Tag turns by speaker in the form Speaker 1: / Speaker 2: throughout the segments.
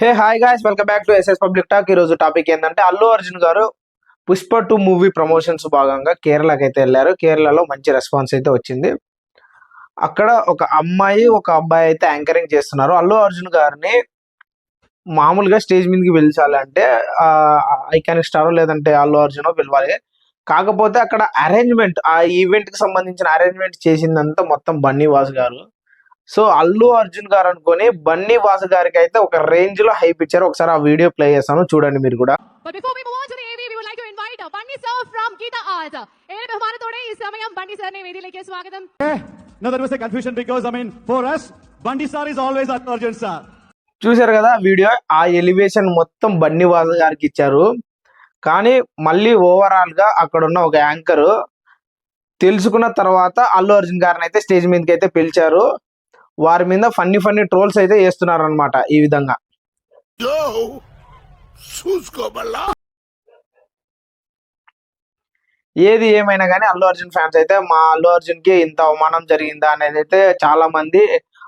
Speaker 1: Hey hi guys welcome back to SS public talk రోజు topic ఏంటంటే అల్లు అర్జున్ గారు Pushpa two movie promotions భాగంగా కేరళకి అయితే వెళ్ళారు. కేరళలో మంచి రెస్పాన్స్ అయితే వచ్చింది. అక్కడ ఒక అమ్మాయి ఒక అబ్బాయి అయితే యాంకరింగ్ చేస్తున్నారు. అల్లు అర్జున్ గారిని మామూలుగా స్టేజ్ మీదకి పిలిచాలంటే ఐకానిక్ స్టార్ లేదంటే అల్లు అర్జునో పిలవాలి. కాకపోతే అక్కడ అరేంజ్మెంట్ ఆ ఈవెంట్కి సంబంధించిన అరేంజ్మెంట్ చేసిందంతా మొత్తం బన్నీ వాస్ గారు. సో అల్లు అర్జున్ గారు అనుకుని బన్నీ వాస గారికి అయితే ఒక రేంజ్లో హైప్ ఇచ్చారు. ఒకసారి ఆ వీడియో ప్లే చేస్తాను. చూడండి మీరు కూడా. చూసారు కదా వీడియో ఆ ఎలివేషన్ మొత్తం బన్నీ వాస గారికి ఇచ్చారు. కానీ మళ్ళీ ఓవరాల్గా అక్కడ ఉన్న ఒక యాంకర్ తెలుసుకున్న తర్వాత అల్లు అర్జున్ గారిని అయితే స్టేజ్ మీదకి అయితే పిలిచారు. వారి మీద ఫన్నీ ఫన్నీ ట్రోల్స్ అయితే చేస్తున్నారు అనమాట ఈ విధంగా. ఏది ఏమైనా కానీ అల్లు అర్జున్ ఫ్యాన్స్ అయితే మా అల్లు అర్జున్కి ఇంత అవమానం జరిగిందా అనేది అయితే చాలా మంది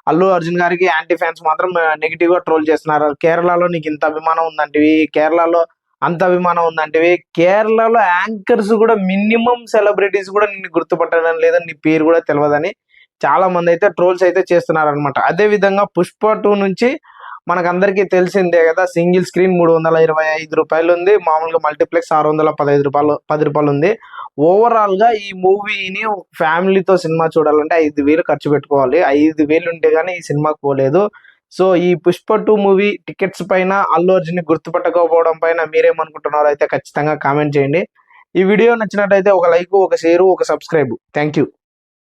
Speaker 1: అల్లు అర్జున్ గారికి యాంటీ ఫ్యాన్స్ మాత్రం నెగిటివ్గా ట్రోల్ చేస్తున్నారు. కేరళలో నీకు ఇంత అభిమానం ఉందంటివి కేరళలో అంత అభిమానం ఉందంటివి కేరళలో యాంకర్స్ కూడా మినిమం సెలబ్రిటీస్ కూడా నిన్ను గుర్తుపట్టడం లేదా నీ పేరు కూడా తెలియదని చాలా మంది అయితే ట్రోల్స్ అయితే చేస్తున్నారు అనమాట అదే విధంగా పుష్ప టూ నుంచి మనకందరికీ తెలిసిందే కదా సింగిల్ స్క్రీన్ మూడు వందల ఇరవై ఐదు రూపాయలు ఉంది మామూలుగా మల్టీప్లెక్స్ ఆరు వందల పదహైదు రూపాయలు పది రూపాయలు ఉంది ఓవరాల్గా ఈ మూవీని ఫ్యామిలీతో సినిమా చూడాలంటే ఐదు వేలు ఖర్చు పెట్టుకోవాలి. ఐదు వేలు ఉంటే కానీ ఈ సినిమాకి పోలేదు. సో ఈ పుష్ప టూ మూవీ టికెట్స్ పైన అల్లు అర్జున్ గుర్తుపట్టకపోవడం పైన మీరేమనుకుంటున్నారో అయితే ఖచ్చితంగా కామెంట్ చేయండి. ఈ వీడియో నచ్చినట్టయితే ఒక లైక్ ఒక షేరు ఒక సబ్స్క్రైబ్. Thank you.